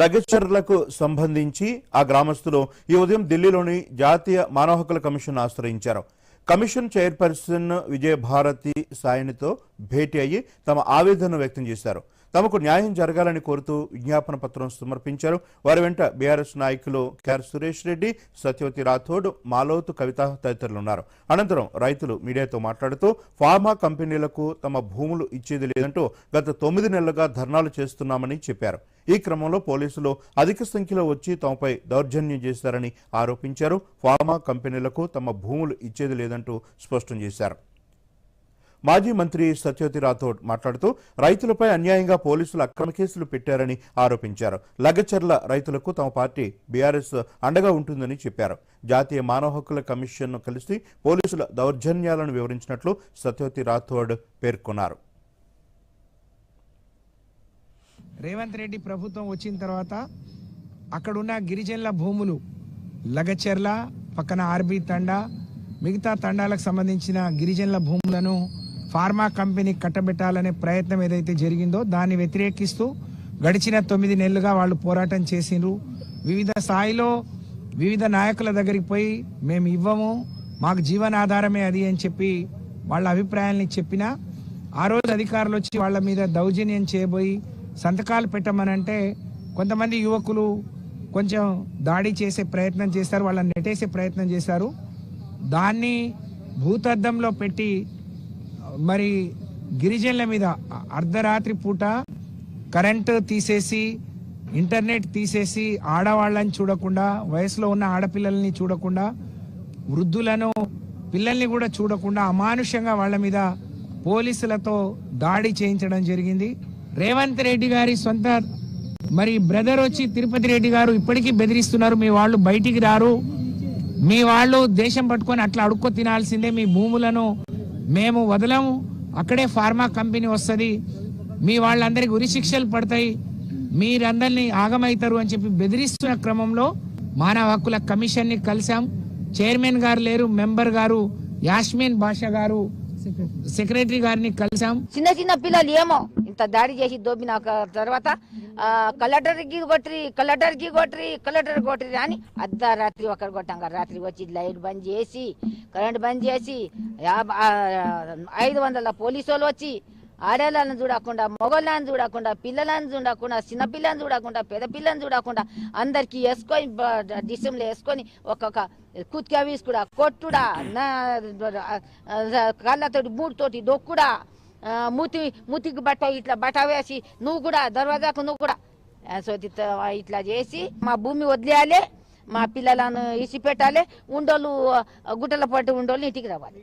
లగచర్లకు సంబంధించి ఆ గ్రామస్తులు ఈ ఉదయం ఢిల్లీలోని జాతీయ మానవ హక్కుల కమిషన్ ఆశ్రయించారు. కమిషన్ చైర్పర్సన్ విజయభారతి సాయనితో భేటీ అయ్యి తమ ఆవేదనను వ్యక్తం చేశారు. తమకు న్యాయం జరగాలని కోరుతూ విజ్ఞాపన పత్రం సమర్పించారు. వారి వెంట బీఆర్ఎస్ నాయకులు కేఆర్ సురేష్ రెడ్డి సత్యవతి రాథోడ్ మాలోతు కవిత తదితరులు ఉన్నారు. అనంతరం రైతులు మీడియాతో మాట్లాడుతూ ఫార్మా కంపెనీలకు తమ భూములు ఇచ్చేది లేదంటూ గత తొమ్మిది నెలలుగా ధర్నాలు చేస్తున్నామని చెప్పారు. ఈ క్రమంలో పోలీసులు అధిక సంఖ్యలో వచ్చి తమపై దౌర్జన్యం చేశారని ఆరోపించారు. ఫార్మా కంపెనీలకు తమ భూములు ఇచ్చేది లేదంటూ స్పష్టం చేశారు. మాజీ మంత్రి సత్యవతి రాథోడ్ మాట్లాడుతూ రైతులపై అన్యాయంగా పోలీసులు అక్రమ కేసులు పెట్టారని ఆరోపించారు. లగచర్ల రైతులకు తమ పార్టీ బీఆర్ఎస్ అండగా ఉంటుందని చెప్పారు. జాతీయ మానవ హక్కుల కమిషన్ను కలిసి పోలీసుల దౌర్జన్యాలను వివరించినట్లు సత్యవతి రాథోడ్ పేర్కొన్నారు. రేవంత్ రెడ్డి ప్రభుత్వం వచ్చిన తర్వాత అక్కడున్న గిరిజనుల భూములు లగచెర్ల పక్కన ఆర్బీ తండా మిగతా తండాలకు సంబంధించిన గిరిజనుల భూములను ఫార్మా కంపెనీ కట్టబెట్టాలనే ప్రయత్నం ఏదైతే జరిగిందో దాన్ని వ్యతిరేకిస్తూ గడిచిన తొమ్మిది నెలలుగా వాళ్ళు పోరాటం చేసిండ్రు. వివిధ స్థాయిలో వివిధ నాయకుల దగ్గరికి పోయి మేము ఇవ్వము మాకు జీవనాధారమే అది అని చెప్పి వాళ్ళ అభిప్రాయాల్ని చెప్పినా ఆ రోజు అధికారులు వచ్చి వాళ్ళ మీద దౌర్జన్యం చేయబోయి సంతకాలు పెట్టమనంటే కొంతమంది యువకులు కొంచెం దాడి చేసే ప్రయత్నం చేస్తారు వాళ్ళని నెట్టేసే ప్రయత్నం చేశారు దాన్ని భూతద్దంలో పెట్టి మరి గిరిజనుల మీద అర్ధరాత్రి పూట కరెంటు తీసేసి ఇంటర్నెట్ తీసేసి ఆడవాళ్ళని చూడకుండా వయసులో ఉన్న ఆడపిల్లల్ని చూడకుండా వృద్ధులను పిల్లల్ని కూడా చూడకుండా అమానుషంగా వాళ్ళ మీద పోలీసులతో దాడి చేయించడం జరిగింది. రేవంత్ రెడ్డి గారి సొంత మరి బ్రదర్ వచ్చి తిరుపతి రెడ్డి గారు ఇప్పటికీ బెదిరిస్తున్నారు మీ వాళ్ళు బయటికి రారు. మీ వాళ్ళు దేశం పట్టుకొని అట్లా అడుక్కో తినాల్సిందే మీ భూములను మేము వదలము. అక్కడే ఫార్మా కంపెనీ వస్తుంది. మీ వాళ్ళందరికీ ఉరిశిక్షలు పడతాయి. మీరందరినీ ఆగమవుతారు అని చెప్పి బెదిరిస్తున్న క్రమంలో మానవ హక్కుల కమిషన్ని కలిసాం చైర్మన్ గారు లేరు మెంబర్ గారు యాస్మిన్ భాష గారు సెక్రటరీ గారిని కలిసాం చిన్న చిన్న పిల్లలు ఏమో ఇంత దాడి చేసి దోపిన తర్వాత ఆ, కలెక్టర్కి కొట్టిరి కలెక్టర్కి కొట్టిరి కలెక్టర్ కొట్టిరి అని అర్ధరాత్రి ఒకరు కొట్టాం రాత్రి వచ్చి లైట్ బంద్ చేసి కరెంట్ బంద్ చేసి ఐదు వందల పోలీసు వాళ్ళు వచ్చి ఆడేళ్ళని చూడకుండా మొగళ్ళని చూడకుండా పిల్లలని చూడకుండా చిన్నపిల్లని చూడకుండా పెద్ద పిల్లని చూడకుండా అందరికి వేసుకొని డిసెంలో వేసుకొని ఒక్కొక్క కుత్కా వీసుకుడా కొట్టుడా కాళ్ళతోటి కళ్ళతోటి మూడుతోటి దొక్కుడా మూతి మూతికి బట్ట ఇట్లా బట్ట వేసి నువ్వు కూడా దర్వాజాకు నువ్వు కూడా. ఆ, సో ఇట్లా చేసి మా భూమి వదిలేయాలి మా పిల్లలను ఇసి పెట్టాలి ఉండోళ్ళు గుట్టల పట్టు ఉండోళ్ళు ఇంటికి రావాలి.